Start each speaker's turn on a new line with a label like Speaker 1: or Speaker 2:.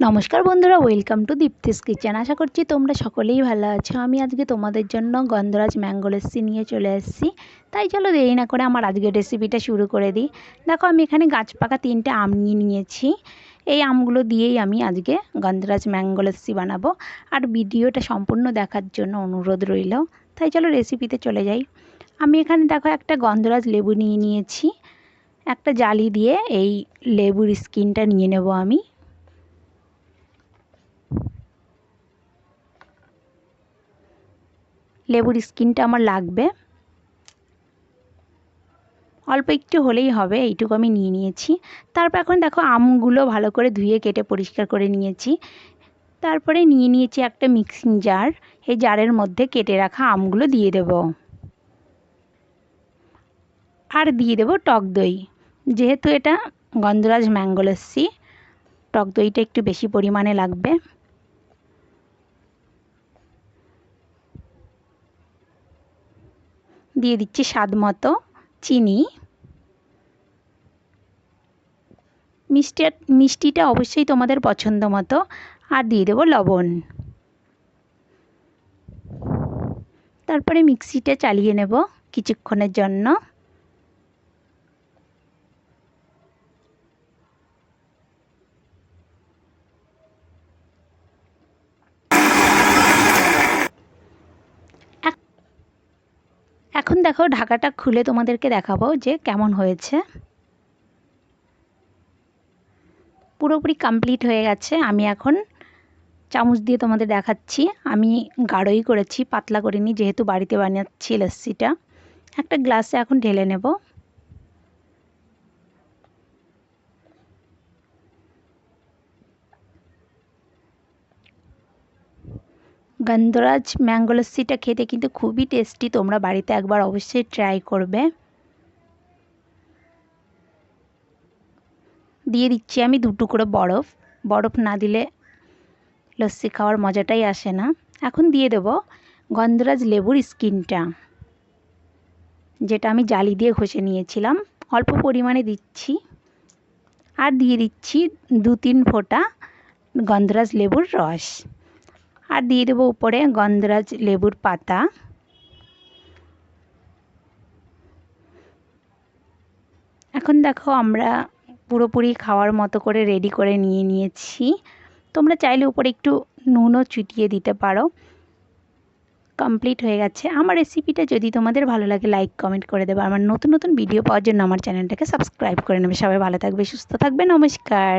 Speaker 1: নমস্কার বন্ধুরা welcome to Dipti's kitchen আশা করছি তোমরা সকলেই ভালো আছো। আমি আজকে তোমাদের জন্য গন্ধরাজ ম্যাঙ্গো লস্যি নিয়ে চলে এসেছি। তাই চলো দেরি না করে আমার আজকের রেসিপিটা শুরু করে দিই। দেখো, আমি এখানে গাছ পাকা তিনটে আম নিয়ে নিয়েছি। এই আমগুলো দিয়েই আমি আজকে গন্ধরাজ ম্যাঙ্গো লস্যি বানাবো। আর ভিডিওটা সম্পূর্ণ দেখার জন্য অনুরোধ রইল। তাই চলো রেসিপিতে চলে যাই। আমি এখানে দেখো একটা গন্ধরাজ লেবু নিয়ে নিয়েছি। একটা জালি দিয়ে এই লেবুর স্কিনটা নিয়ে নেব আমি। লেবুর স্কিনটা আমার লাগবে। অল্প একটু হলেই হবে, এইটুকু আমি নিয়ে নিয়েছি। তারপর এখন দেখো আমগুলো ভালো করে ধুয়ে কেটে পরিষ্কার করে নিয়েছি। তারপরে নিয়ে নিয়েছি একটা মিক্সিং জার, এই জারের মধ্যে কেটে রাখা আমগুলো দিয়ে দেব। আর দিয়ে দেব টক দই। যেহেতু এটা গন্ধরাজ ম্যাঙ্গো লস্যি টক দইটা একটু বেশি পরিমাণে লাগবে। দিয়ে দিচ্ছি স্বাদ মতো চিনি। মিষ্টি মিষ্টিটা অবশ্যই তোমাদের পছন্দ মতো। আর দিয়ে দেবো লবণ। তারপরে মিক্সিটা চালিয়ে নেব কিছুক্ষণের জন্য। এখন দেখো ঢাকাটা খুলে তোমাদেরকে দেখাবো যে কেমন হয়েছে। পুরোপুরি কমপ্লিট হয়ে গেছে। আমি এখন চামচ দিয়ে তোমাদের দেখাচ্ছি। আমি গাঢ়ই করেছি, পাতলা করিনি, যেহেতু বাড়িতে বানাচ্ছি লস্যিটা একটা গ্লাসে এখন ঢেলে নেব। গন্ধরাজ ম্যাঙ্গো লস্যিটা খেতে কিন্তু খুবই টেস্টি তোমরা বাড়িতে একবার অবশ্যই ট্রাই করবে। দিয়ে দিচ্ছি আমি দু টুকরো বরফ। বরফ না দিলে লস্যি খাওয়ার মজাটাই আসে না। এখন দিয়ে দেব গন্ধরাজ লেবুর স্কিনটা যেটা আমি জালি দিয়ে ঘষে নিয়েছিলাম। অল্প পরিমাণে দিচ্ছি। আর দিয়ে দিচ্ছি দু তিন ফোঁটা গন্ধরাজ লেবুর রস। আর দিয়ে দেবো উপরে গন্ধরাজ লেবুর পাতা। এখন দেখো আমরা পুরোপুরি খাওয়ার মতো করে রেডি করে নিয়ে নিয়েছি। তোমরা চাইলে উপরে একটু নুনও চুটিয়ে দিতে পারো। কমপ্লিট হয়ে গেছে। আমার রেসিপিটা যদি তোমাদের ভালো লাগে লাইক কমেন্ট করে দেবে। আমার নতুন নতুন ভিডিও পাওয়ার জন্য আমার চ্যানেলটাকে সাবস্ক্রাইব করে নেবে। সবাই ভালো থাকবে, সুস্থ থাকবে। নমস্কার।